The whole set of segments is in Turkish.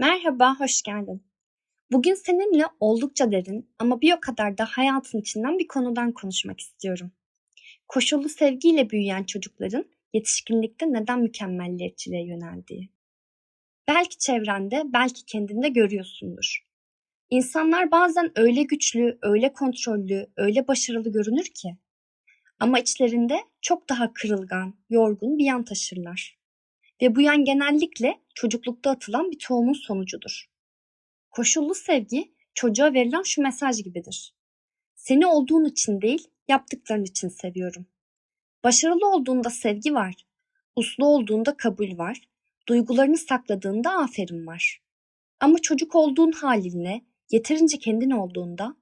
Merhaba, hoş geldin. Bugün seninle oldukça derin ama bir o kadar da hayatın içinden bir konudan konuşmak istiyorum. Koşullu sevgiyle büyüyen çocukların yetişkinlikte neden mükemmelliyetçiliğe yöneldiği. Belki çevrende, belki kendinde görüyorsundur. İnsanlar bazen öyle güçlü, öyle kontrollü, öyle başarılı görünür ki ama içlerinde çok daha kırılgan, yorgun bir yan taşırlar. Ve bu yan genellikle çocuklukta atılan bir tohumun sonucudur. Koşullu sevgi çocuğa verilen şu mesaj gibidir. Seni olduğun için değil, yaptıkların için seviyorum. Başarılı olduğunda sevgi var. Uslu olduğunda kabul var. Duygularını sakladığında aferin var. Ama çocuk olduğun haline, yeterince kendin olduğunda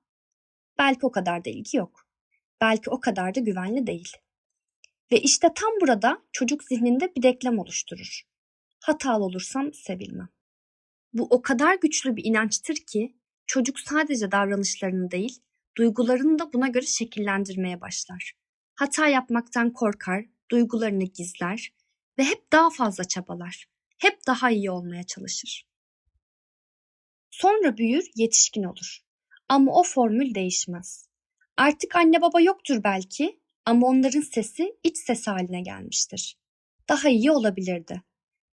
belki o kadar da ilgi yok. Belki o kadar da güvenli değil. Ve işte tam burada çocuk zihninde bir denklem oluşturur. Hatalı olursam sevilmem. Bu o kadar güçlü bir inançtır ki çocuk sadece davranışlarını değil, duygularını da buna göre şekillendirmeye başlar. Hata yapmaktan korkar, duygularını gizler ve hep daha fazla çabalar. Hep daha iyi olmaya çalışır. Sonra büyür, yetişkin olur. Ama o formül değişmez. Artık anne baba yoktur belki ama onların sesi iç ses haline gelmiştir. Daha iyi olabilirdi.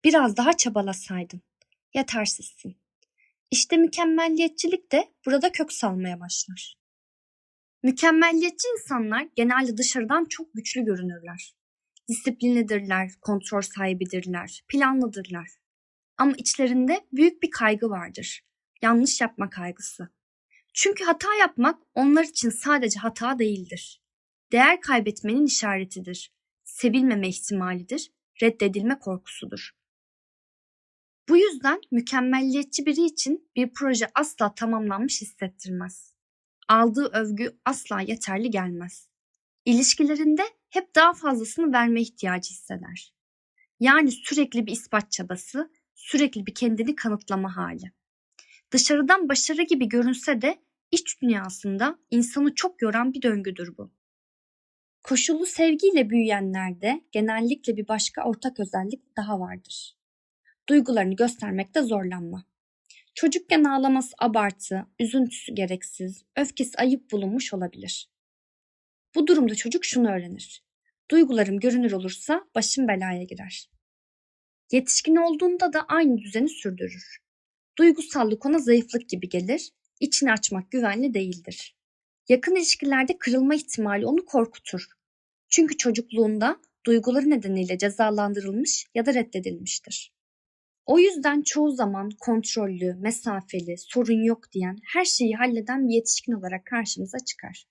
Biraz daha çabalasaydın. Yetersizsin. İşte mükemmelliyetçilik de burada kök salmaya başlar. Mükemmelliyetçi insanlar genelde dışarıdan çok güçlü görünürler. Disiplinlidirler, kontrol sahibidirler, planlıdırlar. Ama içlerinde büyük bir kaygı vardır. Yanlış yapma kaygısı. Çünkü hata yapmak onlar için sadece hata değildir. Değer kaybetmenin işaretidir. Sevilmeme ihtimalidir, reddedilme korkusudur. Bu yüzden mükemmelliyetçi biri için bir proje asla tamamlanmış hissettirmez. Aldığı övgü asla yeterli gelmez. İlişkilerinde hep daha fazlasını verme ihtiyacı hisseder. Yani sürekli bir ispat çabası, sürekli bir kendini kanıtlama hali. Dışarıdan başarı gibi görünse de iç dünyasında insanı çok yoran bir döngüdür bu. Koşullu sevgiyle büyüyenlerde genellikle bir başka ortak özellik daha vardır. Duygularını göstermekte zorlanma. Çocukken ağlaması abartı, üzüntüsü gereksiz, öfkesi ayıp bulunmuş olabilir. Bu durumda çocuk şunu öğrenir. Duygularım görünür olursa başım belaya girer. Yetişkin olduğunda da aynı düzeni sürdürür. Duygusallık ona zayıflık gibi gelir, içini açmak güvenli değildir. Yakın ilişkilerde kırılma ihtimali onu korkutur. Çünkü çocukluğunda duyguları nedeniyle cezalandırılmış ya da reddedilmiştir. O yüzden çoğu zaman kontrollü, mesafeli, sorun yok diyen, her şeyi halleden bir yetişkin olarak karşımıza çıkar.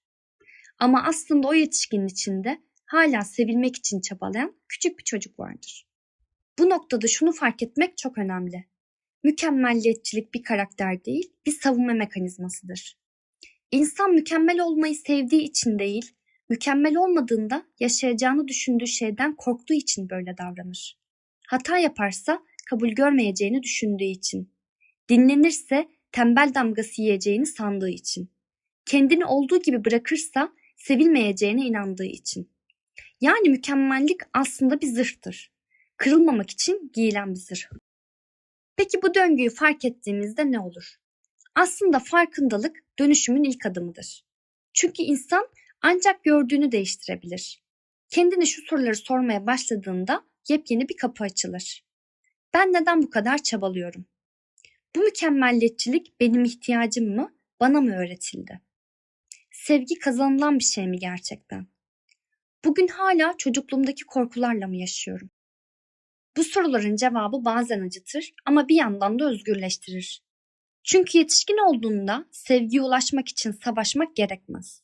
Ama aslında o yetişkinin içinde hala sevilmek için çabalayan küçük bir çocuk vardır. Bu noktada şunu fark etmek çok önemli. Mükemmelliyetçilik bir karakter değil, bir savunma mekanizmasıdır. İnsan mükemmel olmayı sevdiği için değil, mükemmel olmadığında yaşayacağını düşündüğü şeyden korktuğu için böyle davranır. Hata yaparsa kabul görmeyeceğini düşündüğü için. Dinlenirse tembel damgası yiyeceğini sandığı için. Kendini olduğu gibi bırakırsa sevilmeyeceğine inandığı için. Yani mükemmellik aslında bir zırhtır. Kırılmamak için giyilen bir zırh. Peki bu döngüyü fark ettiğimizde ne olur? Aslında farkındalık dönüşümün ilk adımıdır. Çünkü insan ancak gördüğünü değiştirebilir. Kendine şu soruları sormaya başladığında yepyeni bir kapı açılır. Ben neden bu kadar çabalıyorum? Bu mükemmelliyetçilik benim ihtiyacım mı, bana mı öğretildi? Sevgi kazanılan bir şey mi gerçekten? Bugün hala çocukluğumdaki korkularla mı yaşıyorum? Bu soruların cevabı bazen acıtır ama bir yandan da özgürleştirir. Çünkü yetişkin olduğunda sevgiye ulaşmak için savaşmak gerekmez.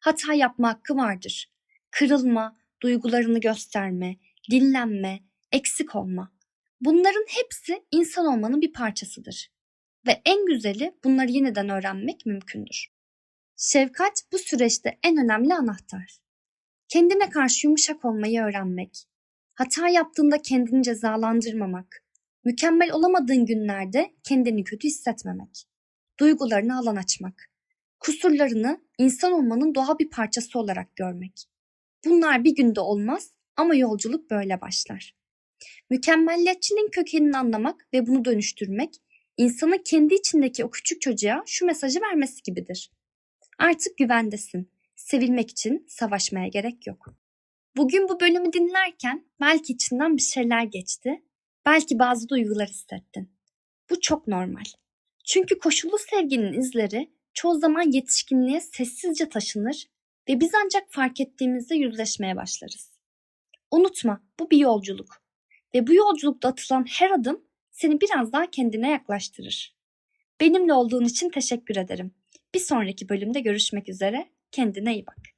Hata yapma hakkı vardır. Kırılma, duygularını gösterme, dinlenme, eksik olma. Bunların hepsi insan olmanın bir parçasıdır. Ve en güzeli bunları yeniden öğrenmek mümkündür. Şefkat bu süreçte en önemli anahtar. Kendine karşı yumuşak olmayı öğrenmek, hata yaptığında kendini cezalandırmamak, mükemmel olamadığın günlerde kendini kötü hissetmemek, duygularını alan açmak, kusurlarını insan olmanın doğal bir parçası olarak görmek. Bunlar bir günde olmaz ama yolculuk böyle başlar. Mükemmelliyetçiliğin kökenini anlamak ve bunu dönüştürmek insanın kendi içindeki o küçük çocuğa şu mesajı vermesi gibidir. Artık güvendesin. Sevilmek için savaşmaya gerek yok. Bugün bu bölümü dinlerken belki içinden bir şeyler geçti. Belki bazı duygular hissettin. Bu çok normal. Çünkü koşullu sevginin izleri çoğu zaman yetişkinliğe sessizce taşınır ve biz ancak fark ettiğimizde yüzleşmeye başlarız. Unutma bu bir yolculuk ve bu yolculukta atılan her adım seni biraz daha kendine yaklaştırır. Benimle olduğun için teşekkür ederim. Bir sonraki bölümde görüşmek üzere. Kendine iyi bak.